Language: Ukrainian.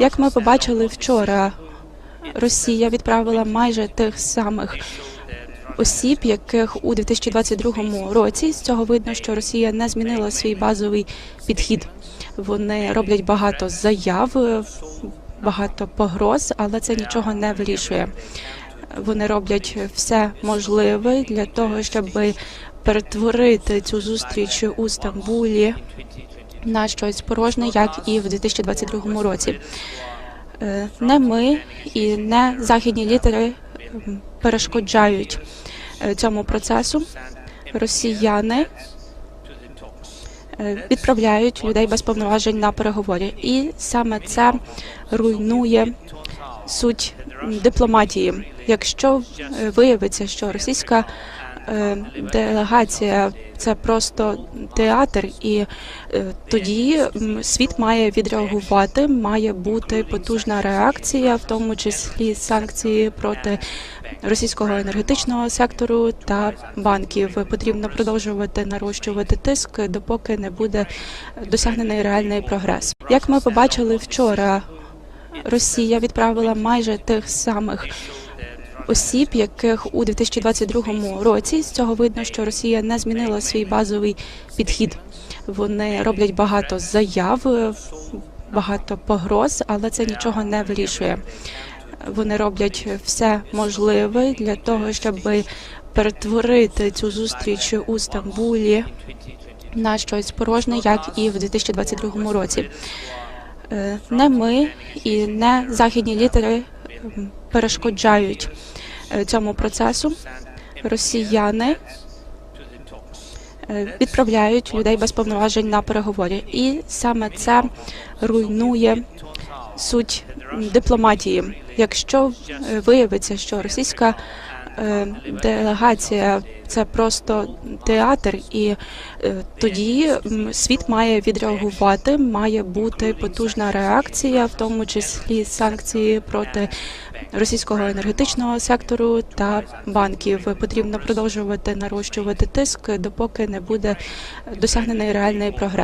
Як ми побачили вчора, Росія відправила майже тих самих осіб, яких у 2022 році. З цього видно, що Росія не змінила свій базовий підхід. Вони роблять багато заяв, багато погроз, але це нічого не вирішує. Вони роблять все можливе для того, щоб перетворити цю зустріч у Стамбулі на щось порожне, як і в 2022 році. Е, Не ми і не західні лідери перешкоджають е, цьому процесу. Росіяни е, відправляють людей без повноважень на переговори, і саме це руйнує суть дипломатії. Якщо виявиться, що російська делегація це просто театр, і е, тоді світ має відреагувати, має бути потужна реакція, в тому числі санкції проти російського енергетичного сектору та банків. Потрібно продовжувати нарощувати тиск, допоки не буде досягнений реальний прогрес. Як ми побачили вчора, Росія відправила майже тих самих осіб, яких у 2022 році. З цього видно, що Росія не змінила свій базовий підхід. Вони роблять багато заяв, багато погроз, але це нічого не вирішує. Вони роблять все можливе для того, щоб перетворити цю зустріч у Стамбулі на щось порожне, як і в 2022 році. Е, Не ми і не західні лідери м, перешкоджають е, цьому процесу. Росіяни е, відправляють людей без повноважень на переговори, і саме це руйнує суть дипломатії. Якщо е, виявиться, що російська делегація це просто театр, і е, тоді світ має відреагувати, має бути потужна реакція, в тому числі санкції проти російського енергетичного сектору та банків. Потрібно продовжувати нарощувати тиск, допоки не буде досягнений реальний прогрес.